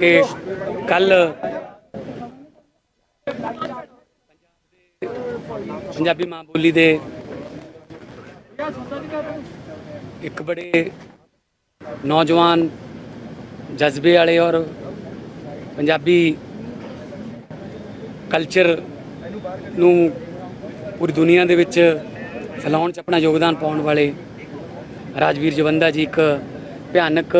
ਕਿ ਕੱਲ ਪੰਜਾਬੀ ਮਾਂ ਬੋਲੀ ਦੇ ਇੱਕ ਬੜੇ ਨੌਜਵਾਨ ਜਜ਼ਬੇ ਵਾਲੇ ਔਰ ਪੰਜਾਬੀ ਕਲਚਰ ਨੂੰ ਪੂਰੀ ਦੁਨੀਆ ਦੇ ਵਿੱਚ ਫੈਲਾਉਣ 'ਚ ਆਪਣਾ ਯੋਗਦਾਨ ਪਾਉਣ ਵਾਲੇ ਰਾਜਵੀਰ ਜਵੰਦਾ ਜੀ ਇੱਕ ਭਿਆਨਕ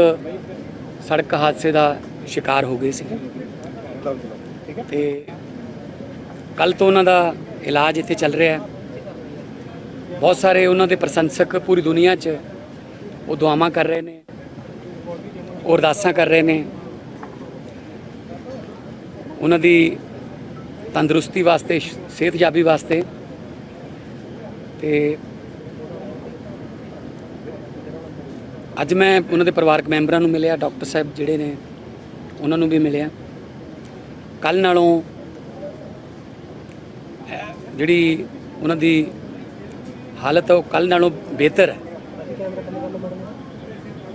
ਸੜਕ ਹਾਦਸੇ ਦਾ ਸ਼ਿਕਾਰ ਹੋ ਗਏ ਸੀ। ਤੇ ਕੱਲ ਤੋਂ ਉਹਨਾਂ ਦਾ ਇਲਾਜ ਇੱਥੇ ਚੱਲ ਰਿਹਾ ਹੈ। ਬਹੁਤ ਸਾਰੇ ਉਹਨਾਂ ਦੇ ਪ੍ਰਸ਼ੰਸਕ ਪੂਰੀ ਦੁਨੀਆ 'ਚ ਉਹ ਦੁਆਵਾਂ ਕਰ ਰਹੇ ਨੇ ਉਹ ਅਰਦਾਸਾਂ ਕਰ ਰਹੇ ਨੇ। ਉਹਨਾਂ ਦੀ ਤੰਦਰੁਸਤੀ ਵਾਸਤੇ ਸਿਹਤਯਾਬੀ ਵਾਸਤੇ ਤੇ ਅੱਜ ਮੈਂ ਉਹਨਾਂ ਦੇ ਪਰਿਵਾਰਕ ਮੈਂਬਰਾਂ ਨੂੰ ਮਿਲਿਆ, ਡਾਕਟਰ ਸਾਹਿਬ ਜਿਹੜੇ ਨੇ ਉਹਨਾਂ ਨੂੰ ਵੀ ਮਿਲਿਆ। ਕੱਲ ਨਾਲੋਂ, ਜਿਹੜੀ ਉਹਨਾਂ ਦੀ ਹਾਲਤ ਉਹ ਕੱਲ ਨਾਲੋਂ ਬਿਹਤਰ ਹੈ।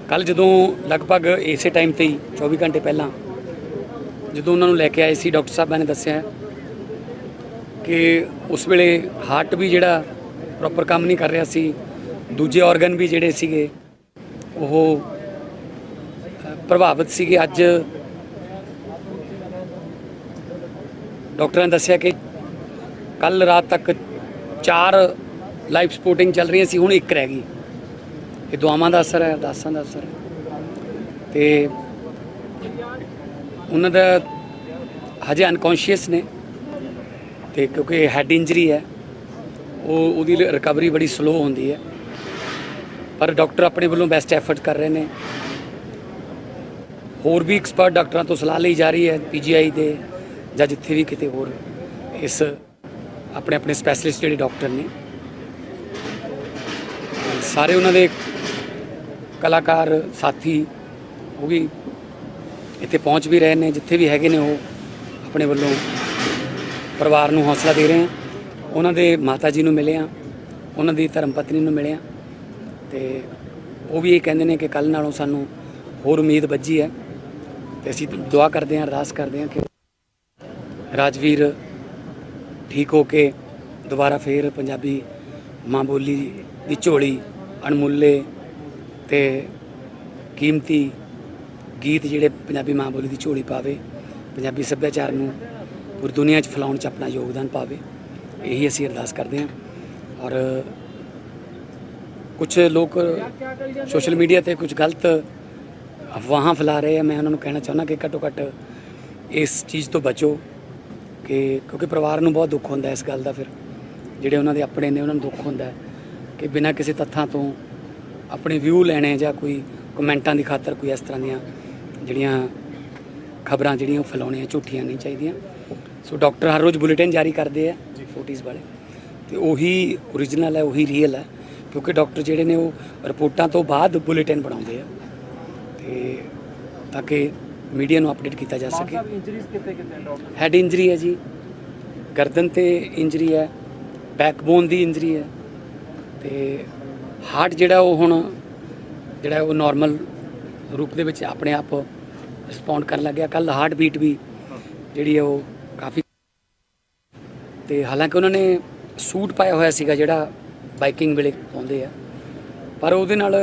ਕੱਲ ਜਦੋਂ ਲਗਭਗ ਇਸੇ ਟਾਈਮ ਤੇ ਹੀ 24 ਘੰਟੇ ਪਹਿਲਾਂ, ਜਦੋਂ ਉਹਨਾਂ ਨੂੰ ਲੈ ਕੇ ਆਏ ਸੀ, ਡਾਕਟਰ ਸਾਹਿਬਾਂ ਨੇ ਦੱਸਿਆ ਕਿ ਉਸ ਵੇਲੇ ਹਾਰਟ ਵੀ ਜਿਹੜਾ ਪ੍ਰੋਪਰ ਕੰਮ ਨਹੀਂ ਕਰ ਰਿਹਾ ਸੀ, ਦੂਜੇ ਆਰਗਨ ਵੀ ਜਿਹੜੇ ਸੀਗੇ, ਉਹ ਪ੍ਰਭਾਵਿਤ ਸੀਗੇ। ਅੱਜ ਡਾਕਟਰਾਂ ਨੇ ਦੱਸਿਆ ਕਿ ਕੱਲ ਰਾਤ ਤੱਕ ਚਾਰ ਲਾਈਫ ਸਪੋਰਟਿੰਗ ਚੱਲ ਰਹੀਆਂ ਸੀ, ਹੁਣ ਇੱਕ ਰਹਿ ਗਈ। ਇਹ ਦੁਆਵਾਂ ਦਾ ਅਸਰ ਹੈ, ਅਰਦਾਸਾਂ ਦਾ ਅਸਰ ਹੈ। ਤੇ ਉਹਨਾਂ ਦਾ ਹਜੇ ਅਨਕੌਂਸ਼ੀਅਸ ਨੇ ਤੇ ਕਿਉਂਕਿ ਹੈਡ ਇੰਜਰੀ ਹੈ, ਉਹ ਉਹਦੀ ਰਿਕਵਰੀ ਬੜੀ ਸਲੋ ਹੁੰਦੀ ਹੈ। ਪਰ ਡਾਕਟਰ ਆਪਣੇ ਵੱਲੋਂ ਬੈਸਟ ਐਫਰਟ ਕਰ ਰਹੇ ਨੇ। ਹੋਰ ਵੀ ਐਕਸਪਰਟ ਡਾਕਟਰਾਂ ਤੋਂ ਸਲਾਹ ਲਈ ਜਾ ਰਹੀ ਹੈ ਪੀਜੀਆਈ ਦੇ। ਜਾਂ ਜਿੱਥੇ ਵੀ ਕਿਤੇ ਹੋਰ ਇਸ ਆਪਣੇ ਆਪਣੇ ਸਪੈਸ਼ਲਿਸਟ ਜਿਹੜੇ ਡਾਕਟਰ ਨੇ ਸਾਰੇ ਉਹਨਾਂ ਦੇ ਕਲਾਕਾਰ, ਸਾਥੀ ਉਹ ਵੀ ਇੱਥੇ ਪਹੁੰਚ ਵੀ ਰਹੇ ਨੇ, ਜਿੱਥੇ ਵੀ ਹੈਗੇ ਨੇ ਉਹ ਆਪਣੇ ਵੱਲੋਂ ਪਰਿਵਾਰ ਨੂੰ ਹੌਸਲਾ ਦੇ ਰਹੇ ਆ। ਉਹਨਾਂ ਦੇ ਮਾਤਾ ਜੀ ਨੂੰ ਮਿਲੇ ਆ, ਉਹਨਾਂ ਦੀ ਧਰਮ ਪਤਨੀ ਨੂੰ ਮਿਲੇ ਆ ਤੇ ਉਹ ਵੀ ਇਹ ਕਹਿੰਦੇ ਨੇ ਕਿ ਕੱਲ ਨਾਲੋਂ ਸਾਨੂੰ ਹੋਰ ਉਮੀਦ ਵੱਜੀ ਹੈ ਤੇ ਅਸੀਂ ਦੁਆ ਕਰਦੇ ਹਾਂ, ਅਰਦਾਸ ਕਰਦੇ ਹਾਂ ਕਿ ਰਾਜਵੀਰ ਠੀਕ ਹੋ ਕੇ ਦੁਬਾਰਾ ਫੇਰ ਪੰਜਾਬੀ ਮਾਂ ਬੋਲੀ ਦੀ ਝੋਲੀ ਅਣਮੁੱਲੇ ਤੇ ਕੀਮਤੀ ਗੀਤ ਜਿਹੜੇ ਪੰਜਾਬੀ ਮਾਂ ਬੋਲੀ ਦੀ ਝੋਲੀ ਪਾਵੇ, ਪੰਜਾਬੀ ਸੱਭਿਆਚਾਰ ਨੂੰ ਪੂਰੀ ਦੁਨੀਆ 'ਚ ਫੈਲਾਉਣ 'ਚ ਆਪਣਾ ਯੋਗਦਾਨ ਪਾਵੇ, ਇਹੀ ਅਸੀਂ ਅਰਦਾਸ ਕਰਦੇ ਹਾਂ। ਔਰ ਕੁਝ ਲੋਕ ਸੋਸ਼ਲ ਮੀਡੀਆ ਤੇ ਕੁਝ ਗਲਤ ਅਫਵਾਹਾਂ ਫੈਲਾ ਰਹੇ ਆ, ਮੈਂ ਉਹਨਾਂ ਨੂੰ ਕਹਿਣਾ ਚਾਹੁੰਦਾ ਕਿ ਘੱਟੋ ਘੱਟ ਇਸ ਚੀਜ਼ ਤੋਂ ਬਚੋ। ਕਿ ਕਿਉਂਕਿ ਪਰਿਵਾਰ ਨੂੰ ਬਹੁਤ ਦੁੱਖ ਹੁੰਦਾ ਇਸ ਗੱਲ ਦਾ ਫਿਰ, ਜਿਹੜੇ ਉਹਨਾਂ ਦੇ ਆਪਣੇ ਨੇ, ਉਹਨਾਂ ਨੂੰ ਦੁੱਖ ਹੁੰਦਾ ਕਿ ਬਿਨਾਂ ਕਿਸੇ ਤੱਥਾਂ ਤੋਂ ਆਪਣੇ ਵਿਊ ਲੈਣੇ ਜਾਂ ਕੋਈ ਕਮੈਂਟਾਂ ਦੀ ਖਾਤਰ ਕੋਈ ਇਸ ਤਰ੍ਹਾਂ ਦੀਆਂ ਜਿਹੜੀਆਂ ਖਬਰਾਂ ਜਿਹੜੀਆਂ ਉਹ ਫੈਲਾਉਣੀਆਂ ਝੂਠੀਆਂ ਨਹੀਂ ਚਾਹੀਦੀਆਂ। ਸੋ ਡਾਕਟਰ ਹਰ ਰੋਜ਼ ਬੁਲੇਟਿਨ ਜਾਰੀ ਕਰਦੇ ਆ ਫੋਟੀਜ਼ ਵਾਲੇ। ਤੇ ਉਹੀ ਓਰੀਜਨਲ ਹੈ, ਉਹੀ ਰੀਅਲ ਹੈ, ਕਿਉਂਕਿ ਡਾਕਟਰ ਜਿਹੜੇ ਨੇ ਉਹ ਰਿਪੋਰਟਾਂ ਤੋਂ ਬਾਅਦ ਬੁਲੇਟਿਨ ਬਣਾਉਂਦੇ ਆ। ਤੇ ਤਾਂ ਕਿ ਮੀਡੀਆ ਨੂੰ ਅਪਡੇਟ ਕੀਤਾ ਜਾ ਸਕੇ। ਇੰਜਰੀਜ਼ ਕਿਤੇ ਕਿਤੇ ਡਾਕਟਰ ਹੈਡ ਇੰਜਰੀ ਹੈ ਜੀ। ਗਰਦਨ ਤੇ ਇੰਜਰੀ ਹੈ ਬੈਕਬੋਨ ਦੀ ਇੰਜਰੀ ਹੈ ਤੇ ਹਾਰਟ ਜਿਹੜਾ ਉਹ ਹੁਣ ਜਿਹੜਾ ਉਹ ਨਾਰਮਲ ਰੂਪ ਦੇ ਵਿੱਚ ਆਪਣੇ ਆਪ ਰਿਸਪੌਂਡ ਕਰਨ ਲੱਗਿਆ ਕੱਲ ਹਾਰਟ ਬੀਟ ਵੀ ਜਿਹੜੀ ਹੈ ਉਹ ਕਾਫੀ ਤੇ ਹਾਲਾਂਕਿ ਉਹਨਾਂ ਨੇ ਸੂਟ ਪਾਇਆ ਹੋਇਆ ਸੀਗਾ ਜਿਹੜਾ ਬਾਈਕਿੰਗ ਵੇਲੇ ਪਾਉਂਦੇ ਆ। ਪਰ ਉਹਦੇ ਨਾਲ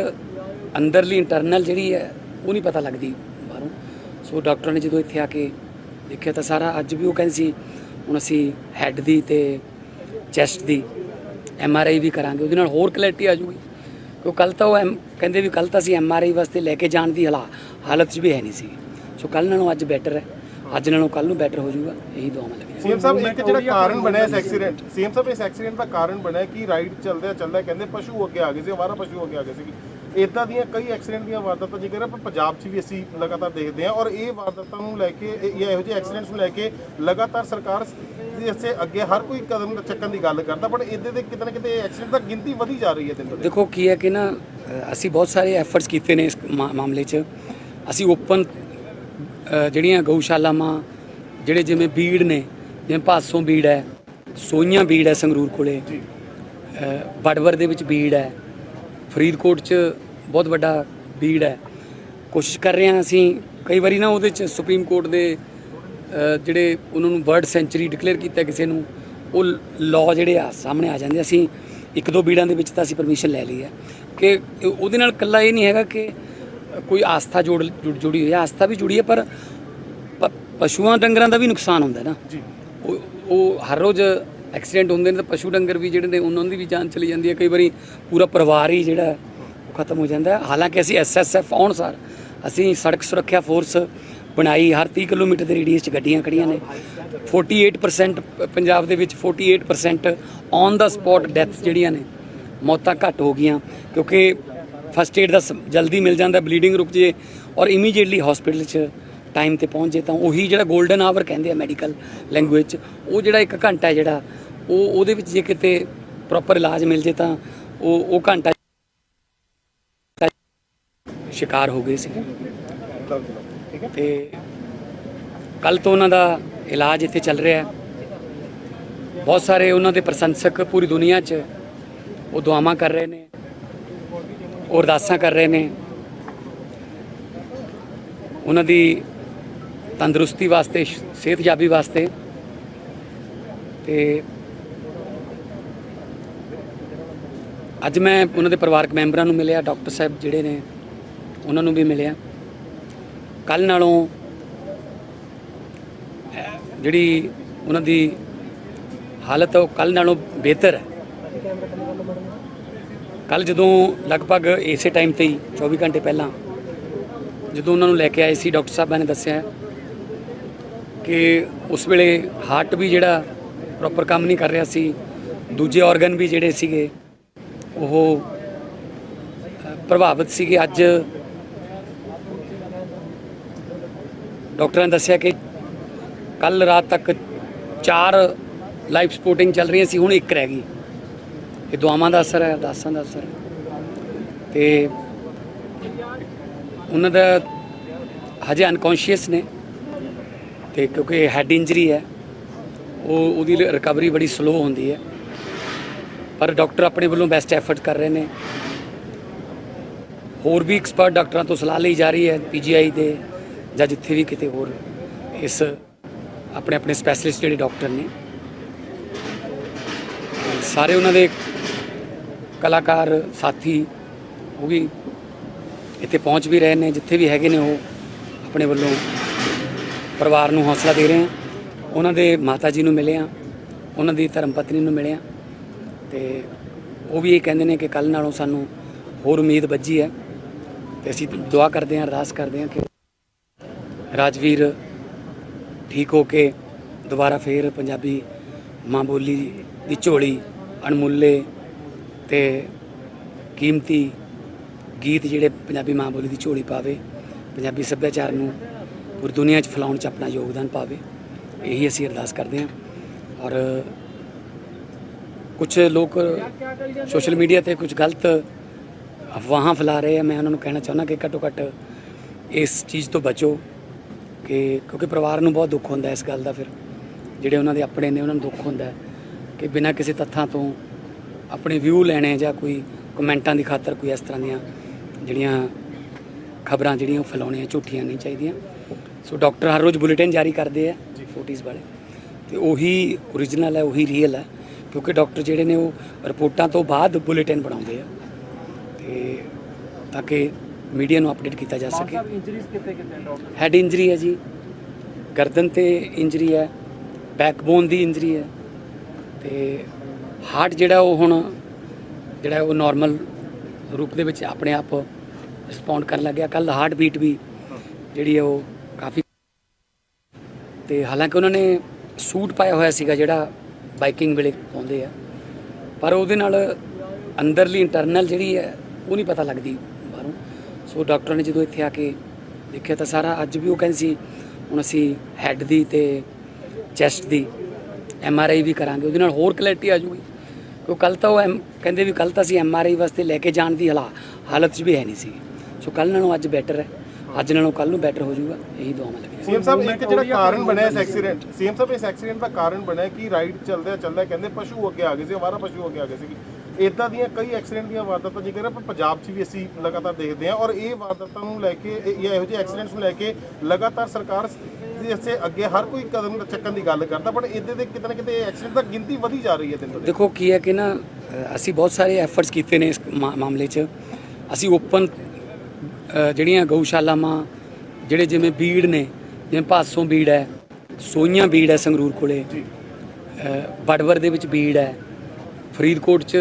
ਅੰਦਰਲੀ ਇੰਟਰਨਲ ਜਿਹੜੀ ਹੈ ਉਹ ਨਹੀਂ ਪਤਾ ਲੱਗਦੀ। ਸੋ ਡਾਕਟਰਾਂ ਨੇ ਜਦੋਂ ਇੱਥੇ ਆ ਕੇ ਦੇਖਿਆ ਤਾਂ ਸਾਰਾ ਅੱਜ ਵੀ ਉਹ ਕਹਿੰਦੇ ਸੀ, ਹੁਣ ਅਸੀਂ ਹੈੱਡ ਦੀ ਤੇ ਚੈਸਟ ਦੀ ਐਮ ਆਰ ਆਈ ਵੀ ਕਰਾਂਗੇ, ਉਹਦੇ ਨਾਲ ਹੋਰ ਕਲੈਰਿਟੀ ਆ ਜੂਗੀ ਕਿਉਂ ਕੱਲ ਤਾਂ ਉਹ ਐਮ- ਕਹਿੰਦੇ ਵੀ ਕੱਲ ਤਾਂ ਅਸੀਂ ਐਮ ਆਰ ਆਈ ਵਾਸਤੇ ਲੈ ਕੇ ਜਾਣ ਦੀ ਹਾਲਾ- ਹਾਲਤ 'ਚ ਵੀ ਹੈ ਨਹੀਂ ਸੀ। ਸੋ ਕੱਲ ਨਾਲੋਂ ਅੱਜ ਬੈਟਰ ਹੈ। ਅੱਜ ਨਾਲੋਂ ਕੱਲ ਨੂੰ ਬੈਟਰ ਹੋ ਜਾਊਗਾ, ਇਹੀ ਦੁਆਵਾਂ ਲੱਗੀਆਂ ਸੀਐਮ ਸਾਹਿਬ, ਇੱਕ ਜਿਹੜਾ ਕਾਰਨ ਬਣਿਆ ਇਸ ਐਕਸੀਡੈਂਟ ਸੀਐਮ ਸਾਹਿਬ, ਇਸ ਐਕਸੀਡੈਂਟ ਦਾ ਕਾਰਨ ਬਣਿਆ ਕਿ ਰਾਈਡ ਚੱਲਦਿਆਂ ਚੱਲਦਿਆਂ ਕਹਿੰਦੇ ਪਸ਼ੂ ਅੱਗੇ ਆ ਗਏ ਸੀ, ਅਵਾਰਾ ਪਸ਼ੂ ਅੱਗੇ ਆ ਗਏ ਸੀ ਇਦਾਂ ਦੀਆਂ ਕਈ ਐਕਸੀਡੈਂਟ ਦੀਆਂ ਵਾਰਦਾਤਾਂ ਜ਼ਿਕਰ ਪਰ ਪੰਜਾਬ 'ਚ ਵੀ ਅਸੀਂ ਲਗਾਤਾਰ ਦੇਖਦੇ ਹਾਂ ਔਰ ਇਹ ਵਾਰਦਾਤਾਂ ਨੂੰ ਲੈ ਕੇ ਇਹ- ਜਾਂ ਇਹੋ ਜਿਹੇ ਐਕਸੀਡੈਂਟਸ ਨੂੰ ਲੈ ਕੇ ਲਗਾਤਾਰ ਸਰਕਾਰ ਇਸੇ ਅੱਗੇ ਹਰ ਕੋਈ ਕਦਮ ਚੱਕਣ ਦੀ ਗੱਲ ਕਰਦਾ ਬਟ ਇਹਦੇ ਦੇ ਕਿਤੇ ਨਾ ਕਿਤੇ ਐਕਸੀਡੈਂਟ ਦਾ ਗਿਣਤੀ ਵਧੀ ਜਾ ਰਹੀ ਹੈ ਦਿਨ ਦਿਨ। ਦੇਖੋ ਕੀ ਹੈ ਕਿ ਨਾ ਅਸੀਂ ਬਹੁਤ ਸਾਰੇ ਐਫਰਟਸ ਕੀਤੇ ਨੇ ਇਸ ਮਾਮਲੇ 'ਚ। ਅਸੀਂ ਓਪਨ ਜਿਹੜੀਆਂ ਗਊਸ਼ਾਲਾਵਾਂ ਜਿਹੜੇ ਜਿਵੇਂ ਬੀੜ ਨੇ ਜਿਵੇਂ ਭਾਸੋਂ ਬੀੜ ਹੈ ਸੋਈਆਂ ਬੀੜ ਹੈ ਸੰਗਰੂਰ ਕੋਲੇ ਬੜਵਰ ਦੇ ਵਿੱਚ ਬੀੜ ਹੈ ਫਰੀਦਕੋਟ 'ਚ ਬਹੁਤ ਵੱਡਾ ਬੀੜ ਹੈ। ਕੋਸ਼ਿਸ਼ ਕਰ ਰਹੇ ਹਾਂ ਅਸੀਂ ਕਈ ਵਾਰੀ ਨਾ ਉਹਦੇ ਚ ਸੁਪਰੀਮ ਕੋਰਟ ਦੇ ਜਿਹੜੇ ਉਹਨਾਂ ਨੂੰ ਬਰਡ ਸੈਂਚੁਰੀ ਡਿਕਲੇਅਰ ਕੀਤਾ ਕਿਸੇ ਨੂੰ ਉਹ ਲਾਅ ਜਿਹੜੇ ਆ ਸਾਹਮਣੇ ਆ ਜਾਂਦੇ ਅਸੀਂ ਇੱਕ ਦੋ ਬੀੜਾਂ ਦੇ ਵਿੱਚ ਤਾਂ ਅਸੀਂ ਪਰਮਿਸ਼ਨ ਲੈ ਲਈ ਹੈ ਕਿ ਉਹਦੇ ਨਾਲ ਕੱਲਾ ਇਹ ਨਹੀਂ ਹੈਗਾ ਕਿ ਕੋਈ ਆਸਥਾ ਜੋੜ ਜੁੜ- ਹੋਈ ਹੈ। ਆਸਥਾ ਵੀ ਜੁੜੀ ਹੈ ਪਰ ਪਸ਼ੂਆਂ ਡੰਗਰਾਂ ਦਾ ਵੀ ਨੁਕਸਾਨ ਹੁੰਦਾ ਨਾ। ਜੀ। ਉਹ ਹਰ ਰੋਜ਼ ਐਕਸੀਡੈਂਟ ਹੁੰਦੇ ਨੇ ਤਾਂ ਪਸ਼ੂ ਡੰਗਰ ਵੀ ਜਿਹੜੇ ਨੇ ਉਹਨਾਂ ਦੀ ਵੀ ਜਾਨ ਚਲੀ ਜਾਂਦੀ ਹੈ। ਕਈ ਵਾਰੀ ਪੂਰਾ ਪਰਿਵਾਰ ਹੀ ਜਿਹੜਾ ਉਹ ਖਤਮ ਹੋ ਜਾਂਦਾ ਹੈ। ਹਾਲਾਂਕਿ ਅਸੀਂ ਐਸਐਸਐਫ ਸਾਰ ਅਸੀਂ ਸੜਕ ਸੁਰੱਖਿਆ ਫੋਰਸ ਬਣਾਈ, ਹਰ 30 ਕਿਲੋਮੀਟਰ ਦੇ ਰੇਡੀਅਸ 'ਚ ਗੱਡੀਆਂ ਖੜੀਆਂ ਨੇ। 48% ਪ- ਪੰਜਾਬ ਦੇ ਵਿੱਚ 48% ਔਨ ਦਾ ਸਪੌਟ ਡੈਥ ਜਿਹੜੀਆਂ ਨੇ, ਮੌਤਾਂ ਘੱਟ ਹੋ ਗਈਆਂ। ਕਿਉਂਕਿ ਫਸਟ ਏਡ ਦਾ ਸ- ਜਲਦੀ ਮਿਲ ਜਾਂਦਾ ਬਲੀਡਿੰਗ ਰੁਕ ਜੇ ਔਰ ਇਮੀਡੀਏਟਲੀ ਹਸਪੀਟਲ 'ਚ ਟਾਈਮ ਤੇ ਪਹੁੰਚ ਜੇ ਤਾਂ ਉਹੀ ਜਿਹੜਾ 골ਡਨ ਆਵਰ ਕਹਿੰਦੇ ਆ ਮੈਡੀਕਲ ਲੈਂਗੁਏਜ 'ਚ, ਉਹ ਜਿਹੜਾ ਇੱਕ ਘੰਟਾ ਜਿਹੜਾ ਉਹ ਉਹਦੇ ਵਿੱਚ ਜੇ ਕਿਤੇ ਪ੍ਰੋਪਰ ਇਲਾਜ ਮਿਲ ਜੇ ਤਾਂ ਉਹ ਉਹ ਘੰਟਾ ਸ਼ਿਕਾਰ ਹੋ ਗਏ ਸੀ ਠੀਕ ਹੈ ਤੇ ਕੱਲ ਤੋਂ ਉਹਨਾਂ ਦਾ ਇਲਾਜ ਇੱਥੇ ਚੱਲ ਰਿਹਾ ਹੈ। ਬਹੁਤ ਸਾਰੇ ਉਹਨਾਂ ਦੇ ਪ੍ਰਸ਼ੰਸਕ ਪੂਰੀ ਦੁਨੀਆ 'ਚ ਉਹ ਦੁਆਵਾਂ ਕਰ ਰਹੇ ਨੇ ਉਹ ਅਰਦਾਸਾਂ ਕਰ ਰਹੇ ਨੇ। ਉਹਨਾਂ ਦੀ ਤੰਦਰੁਸਤੀ ਵਾਸਤੇ, ਸਿਹਤਯਾਬੀ ਵਾਸਤੇ ਤੇ ਅੱਜ ਮੈਂ ਉਹਨਾਂ ਦੇ ਪਰਿਵਾਰਕ ਮੈਂਬਰਾਂ ਨੂੰ ਮਿਲਿਆ, ਡਾਕਟਰ ਸਾਹਿਬ ਜਿਹੜੇ ਨੇ, ਉਹਨਾਂ ਨੂੰ ਵੀ ਮਿਲਿਆ। ਕੱਲ ਨਾਲੋਂ, ਜਿਹੜੀ ਉਹਨਾਂ ਦੀ ਹਾਲਤ ਉਹ ਕੱਲ ਨਾਲੋਂ ਬਿਹਤਰ ਹੈ। ਕੱਲ ਜਦੋਂ ਲਗਭਗ ਇਸੇ ਟਾਈਮ ਤੇ ਹੀ 24 ਘੰਟੇ ਪਹਿਲਾਂ, ਜਦੋਂ ਉਹਨਾਂ ਨੂੰ ਲੈ ਕੇ ਆਏ ਸੀ, ਡਾਕਟਰ ਸਾਹਿਬਾਂ ਨੇ ਦੱਸਿਆ ਕਿ ਉਸ ਵੇਲੇ ਹਾਰਟ ਵੀ ਜਿਹੜਾ ਪ੍ਰੋਪਰ ਕੰਮ ਨਹੀਂ ਕਰ ਰਿਹਾ ਸੀ, ਦੂਜੇ ਆਰਗਨ ਵੀ ਜਿਹੜੇ ਸੀਗੇ ਉਹ ਪ੍ਰਭਾਵਿਤ ਸੀਗੇ। ਅੱਜ ਡਾਕਟਰਾਂ ਨੇ ਦੱਸਿਆ ਕਿ ਕੱਲ ਰਾਤ ਤੱਕ ਚਾਰ ਲਾਈਫ ਸਪੋਰਟਿੰਗ ਚੱਲ ਰਹੀਆਂ ਸੀ, ਹੁਣ ਇੱਕ ਰਹਿ ਗਈ। ਇਹ ਦੁਆਵਾਂ ਦਾ ਅਸਰ ਹੈ, ਅਰਦਾਸਾਂ ਦਾ ਅਸਰ ਹੈ। ਤੇ ਉਹਨਾਂ ਦਾ ਹਜੇ ਅਨਕੌਂਸ਼ੀਅਸ ਨੇ, ਤੇ ਕਿਉਂਕਿ ਹੈਡ ਇੰਜਰੀ ਹੈ, ਉਹ, ਉਹਦੀ ਰਿਕਵਰੀ ਬੜੀ ਸਲੋ ਹੁੰਦੀ ਹੈ। ਪਰ ਡਾਕਟਰ ਆਪਣੇ ਵੱਲੋਂ ਬੈਸਟ ਐਫਰਟ ਕਰ ਰਹੇ ਨੇ। ਹੋਰ ਵੀ ਐਕਸਪਰਟ ਡਾਕਟਰਾਂ ਤੋਂ ਸਲਾਹ ਲਈ ਜਾ ਰਹੀ ਹੈ ਪੀਜੀਆਈ ਦੇ ਜਾਂ ਜਿੱਥੇ ਵੀ ਕਿਤੇ ਹੋਰ ਇਸ ਆਪਣੇ ਆਪਣੇ ਸਪੈਸ਼ਲਿਸਟ ਜਿਹੜੇ ਡਾਕਟਰ ਨੇ। ਸਾਰੇ ਉਹਨਾਂ ਦੇ ਕਲਾਕਾਰ, ਸਾਥੀ ਉਹ ਵੀ ਇੱਥੇ ਪਹੁੰਚ ਵੀ ਰਹੇ ਨੇ, ਜਿੱਥੇ ਵੀ ਹੈਗੇ ਨੇ ਉਹ ਆਪਣੇ ਵੱਲੋਂ ਪਰਿਵਾਰ ਨੂੰ ਹੌਸਲਾ ਦੇ ਰਹੇ ਆ। ਉਹਨਾਂ ਦੇ ਮਾਤਾ ਜੀ ਨੂੰ ਮਿਲੇ ਆ, ਉਹਨਾਂ ਦੀ ਧਰਮ ਪਤਨੀ ਨੂੰ ਮਿਲੇ ਆ। ਤੇ ਉਹ ਵੀ ਇਹ ਕਹਿੰਦੇ ਨੇ ਕਿ ਕੱਲ ਨਾਲੋਂ ਸਾਨੂੰ ਹੋਰ ਉਮੀਦ ਵੱਜੀ ਹੈ ਤੇ ਅਸੀਂ ਦੁਆ ਕਰਦੇ ਹਾਂ, ਅਰਦਾਸ ਕਰਦੇ ਹਾਂ ਕਿ ਰਾਜਵੀਰ ਠੀਕ ਹੋ ਕੇ ਦੁਬਾਰਾ ਫੇਰ ਪੰਜਾਬੀ ਮਾਂ ਬੋਲੀ ਦੀ ਝੋਲੀ ਅਣਮੁੱਲੇ ਤੇ ਕੀਮਤੀ ਗੀਤ ਜਿਹੜੇ ਪੰਜਾਬੀ ਮਾਂ ਬੋਲੀ ਦੀ ਝੋਲੀ ਪਾਵੇ, ਪੰਜਾਬੀ ਸੱਭਿਆਚਾਰ ਨੂੰ ਪੂਰੀ ਦੁਨੀਆ 'ਚ ਫੈਲਾਉਣ 'ਚ ਆਪਣਾ ਯੋਗਦਾਨ ਪਾਵੇ, ਇਹੀ ਅਸੀਂ ਅਰਦਾਸ ਕਰਦੇ ਹਾਂ ਔਰ ਕੁਝ ਲੋਕ ਸੋਸ਼ਲ ਮੀਡੀਆ ਤੇ ਕੁਝ ਗਲਤ ਅਫਵਾਹਾਂ ਫੈਲਾ ਰਹੇ ਆ। ਮੈਂ ਉਹਨਾਂ ਨੂੰ ਕਹਿਣਾ ਚਾਹੁੰਦਾ ਕਿ ਘੱਟੋ ਘੱਟ ਇਸ ਚੀਜ਼ ਤੋਂ ਬਚੋ ਕਿ ਕਿਉਂਕਿ ਪਰਿਵਾਰ ਨੂੰ ਬਹੁਤ ਦੁੱਖ ਹੁੰਦਾ ਇਸ ਗੱਲ ਦਾ ਫਿਰ ਜਿਹੜੇ ਉਹਨਾਂ ਦੇ ਆਪਣੇ ਨੇ ਉਹਨਾਂ ਨੂੰ ਦੁੱਖ ਹੁੰਦਾ ਕਿ ਬਿਨਾਂ ਕਿਸੇ ਤੱਥਾਂ ਤੋਂ ਆਪਣੇ ਵਿਊ ਲੈਣੇ ਜਾਂ ਕੋਈ ਕਮੈਂਟਾਂ ਦੀ ਖਾਤਰ ਕੋਈ ਇਸ ਤਰ੍ਹਾਂ ਦੀਆਂ ਜਿਹੜੀਆਂ ਖਬਰਾਂ ਜਿਹੜੀਆਂ ਉਹ ਫੈਲਾਉਣੀਆਂ ਝੂਠੀਆਂ ਨਹੀਂ ਚਾਹੀਦੀਆਂ। ਸੋ ਡਾਕਟਰ ਹਰ ਰੋਜ਼ ਬੁਲੇਟਿਨ ਜਾਰੀ ਕਰਦੇ ਆ ਫੋਟੀਜ਼ ਵਾਲੇ। ਤੇ ਉਹੀ ਓਰੀਜਨਲ ਹੈ ਉਹੀ ਰੀਅਲ ਹੈ। ਕਿਉਂਕਿ ਡਾਕਟਰ ਜਿਹੜੇ ਨੇ ਉਹ ਰਿਪੋਰਟਾਂ ਤੋਂ ਬਾਅਦ ਬੁਲੇਟਿਨ ਬਣਾਉਂਦੇ ਆ। ਤੇ ਤਾਂ ਕਿ ਮੀਡੀਆ ਨੂੰ ਅਪਡੇਟ ਕੀਤਾ ਜਾ ਸਕੇ। Injuries doctor? ਹੈਡ ਇੰਜਰੀ ਹੈ ਜੀ। ਗਰਦਨ ਤੇ ਇੰਜਰੀ ਹੈ। ਬੈਕਬੋਨ ਦੀ ਇੰਜਰੀ ਹੈ। ਤੇ ਹਾਰਟ ਜਿਹੜਾ ਉਹ ਹੁਣ ਜਿਹੜਾ ਉਹ ਨਾਰਮਲ ਰੂਪ ਦੇ ਵਿੱਚ ਆਪਣੇ ਆਪ ਰਿਸਪੌਂਡ ਕਰਨ ਲੱਗਿਆ। ਕੱਲ ਹਾਰਟ ਬੀਟ ਵੀ ਜਿਹੜੀ ਹੈ ਉਹ ਕਾਫੀ ਤੇ ਹਾਲਾਂਕਿ ਉਹਨਾਂ ਨੇ ਸੂਟ ਪਾਇਆ ਹੋਇਆ ਸੀਗਾ ਜਿਹੜਾ ਬਾਈਕਿੰਗ ਵੇਲੇ ਪਾਉਂਦੇ ਆ। ਪਰ ਉਹਦੇ ਨਾਲ ਅੰਦਰਲੀ ਇੰਟਰਨਲ ਜਿਹੜੀ ਹੈ, ਉਹ ਨਹੀਂ ਪਤਾ ਲੱਗਦੀ ਬਾਹਰੋਂ। ਸੋ ਡਾਕਟਰਾਂ ਨੇ ਜਦੋਂ ਇੱਥੇ ਆ ਕੇ ਦੇਖਿਆ ਤਾਂ ਸਾਰਾ ਅੱਜ ਵੀ ਉਹ ਕਹਿੰਦੇ ਸੀ, ਹੁਣ ਅਸੀਂ ਹੈੱਡ ਦੀ ਤੇ ਚੈਸਟ ਦੀ ਐਮ ਆਰ ਆਈ ਵੀ ਕਰਾਂਗੇ, ਉਹਦੇ ਨਾਲ ਹੋਰ ਕਲੈਰਿਟੀ ਆ ਜੂਗੀ ਕਿਉਂ ਕੱਲ ਤਾਂ ਉਹ ਐਮ- ਕਹਿੰਦੇ ਵੀ ਕੱਲ ਤਾਂ ਅਸੀਂ ਐਮ ਆਰ ਆਈ ਵਾਸਤੇ ਲੈ ਕੇ ਜਾਣ ਦੀ ਹਾਲਾ, ਹਾਲਤ 'ਚ ਵੀ ਹੈ ਨਹੀਂ ਸੀ। ਸੋ ਕੱਲ ਨਾਲੋਂ ਅੱਜ ਬੈਟਰ ਹੈ। ਅੱਜ ਨਾਲੋਂ ਕੱਲ ਨੂੰ ਬੈਟਰ ਹੋ ਜਾਊਗਾ ਇਹੀ ਦੁਆਵਾਂ ਲੱਗੀਆਂ ਸੀਐਮ ਸਾਹਿਬ ਇੱਕ ਜਿਹੜਾ ਕਾਰਨ ਬਣਿਆ ਇਸ ਐਕਸੀਡੈਂਟ ਸੀਐਮ ਸਾਹਿਬ ਇਸ ਐਕਸੀਡੈਂਟ ਦਾ ਕਾਰਨ ਬਣਿਆ ਕਿ ਰਾਈਡ ਚੱਲਦਿਆਂ ਚੱਲਦਿਆਂ ਕਹਿੰਦੇ ਪਸ਼ੂ ਅੱਗੇ ਆ ਗਏ ਸੀ ਹਮਾਰਾ ਪਸ਼ੂ ਅੱਗੇ ਆ ਗਏ ਸੀ ਇਦਾਂ ਦੀਆਂ ਕਈ ਐਕਸੀਡੈਂਟ ਦੀਆਂ ਵਾਰਦਾਤਾਂ ਜਿਕਰ ਆਪਾਂ ਪੰਜਾਬ 'ਚ ਵੀ ਅਸੀਂ ਲਗਾਤਾਰ ਦੇਖਦੇ ਹਾਂ ਔਰ ਇਹ ਵਾਰਦਾਤਾਂ ਨੂੰ ਲੈ ਕੇ ਇਹ- ਜਾਂ ਇਹੋ ਜਿਹੇ ਐਕਸੀਡੈਂਟਸ ਨੂੰ ਲੈ ਕੇ ਲਗਾਤਾਰ ਸਰਕਾਰ ਦੇ ਇਸੇ ਅੱਗੇ ਹਰ ਕੋਈ ਕਦਮ ਚੱਕਣ ਦੀ ਗੱਲ ਕਰਦਾ ਬਟ ਇਹਦੇ ਦੇ ਕਿਤੇ ਨਾ ਕਿਤੇ ਐਕਸੀਡੈਂਟ ਦਾ ਗਿਣਤੀ ਵਧੀ ਜਾ ਰਹੀ ਹੈ ਦਿਨ ਤੋਂ ਦਿਨ। ਦੇਖੋ ਕੀ ਹੈ ਕਿ ਨਾ ਅਸੀਂ ਬਹੁਤ ਸਾਰੇ ਐਫਰਟਸ ਕੀਤੇ ਨੇ ਇਸ ਮਾਮਲੇ 'ਚ। ਅਸੀਂ ਓਪਨ ਜਿਹੜੀਆਂ ਗਊਸ਼ਾਲਾਵਾਂ ਜਿਹੜੇ ਜਿਵੇਂ ਬੀੜ ਨੇ ਜਿਵੇਂ ਭਾਸੋਂ ਬੀੜ ਹੈ ਸੋਈਆਂ ਬੀੜ ਹੈ ਸੰਗਰੂਰ ਕੋਲੇ। ਬੜਵਰ ਦੇ ਵਿੱਚ ਬੀੜ ਹੈ। ਫਰੀਦਕੋਟ 'ਚ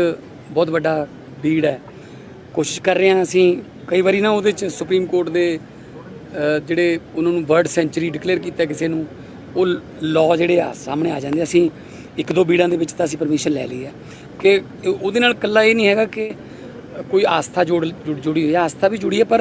ਬਹੁਤ ਵੱਡਾ ਬੀੜ ਹੈ। ਕੋਸ਼ਿਸ਼ ਕਰ ਰਹੇ ਹਾਂ ਅਸੀਂ ਕਈ ਵਾਰੀ ਨਾ ਉਹਦੇ 'ਚ ਸੁਪਰੀਮ ਕੋਰਟ ਦੇ ਜਿਹੜੇ ਉਹਨਾਂ ਨੂੰ ਵਰਡ ਸੈਂਚੁਰੀ ਡਿਕਲੇਅਰ ਕੀਤਾ ਕਿਸੇ ਨੂੰ ਉਹ ਲਾਅ ਜਿਹੜੇ ਆ ਸਾਹਮਣੇ ਆ ਜਾਂਦੇ ਅਸੀਂ ਇੱਕ ਦੋ ਬੀੜਾਂ ਦੇ ਵਿੱਚ ਤਾਂ ਅਸੀਂ ਪਰਮਿਸ਼ਨ ਲੈ ਲਈ ਹੈ। ਕਿ ਉਹਦੇ ਨਾਲ ਇਕੱਲਾ ਇਹ ਨਹੀਂ ਹੈਗਾ ਕਿ ਕੋਈ ਆਸਥਾ ਜੋੜ ਜੁੜ- ਜੁੜੀ ਹੋਈ ਹੈ। ਆਸਥਾ ਵੀ ਜੁੜੀ ਹੈ ਪਰ